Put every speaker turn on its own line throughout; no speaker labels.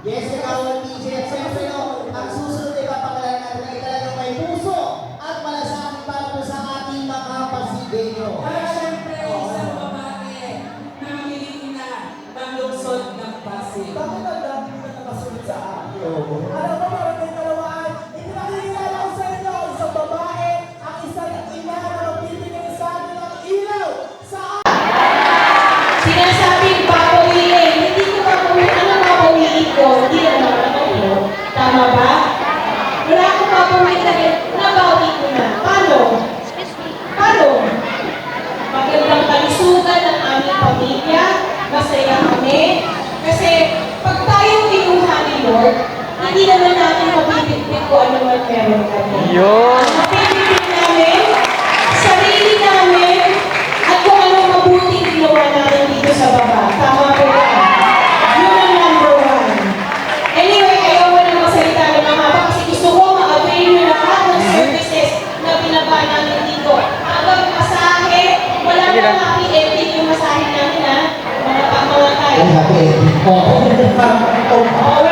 Yes, ikaw ang teacher. Siyempre, no, ang susunod ay papakalan natin ay talagang may puso at malasakit para po sa ating mga pasigenyo.
Yes! Paano? Magandang kalusugan ng aming pamilya. โอ้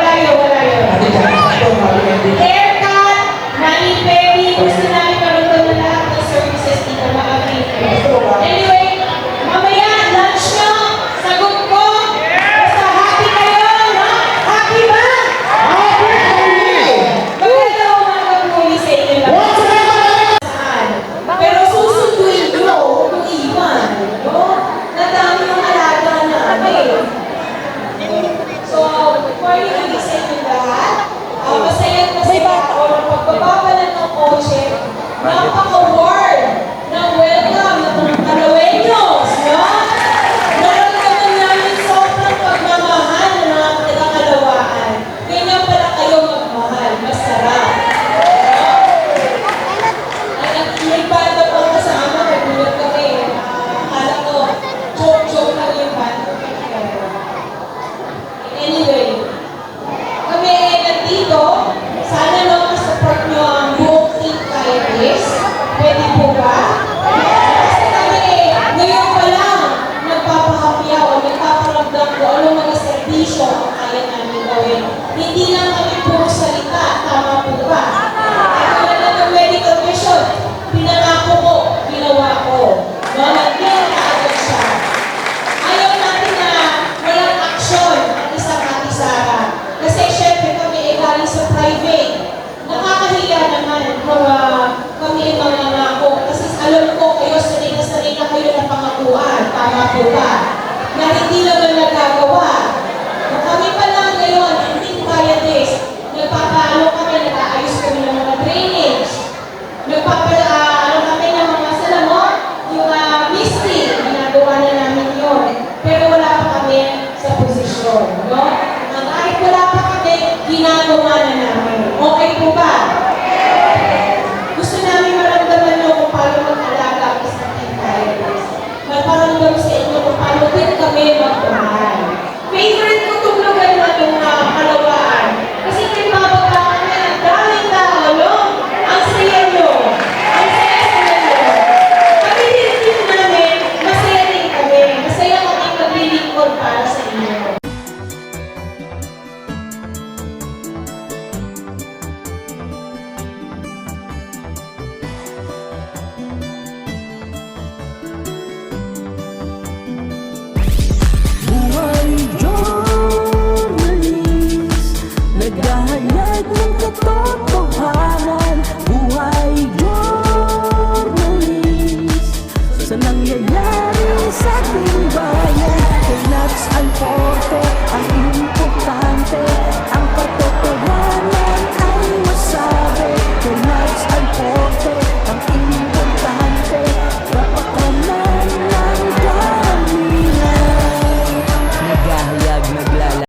Glória. Bobo Hall.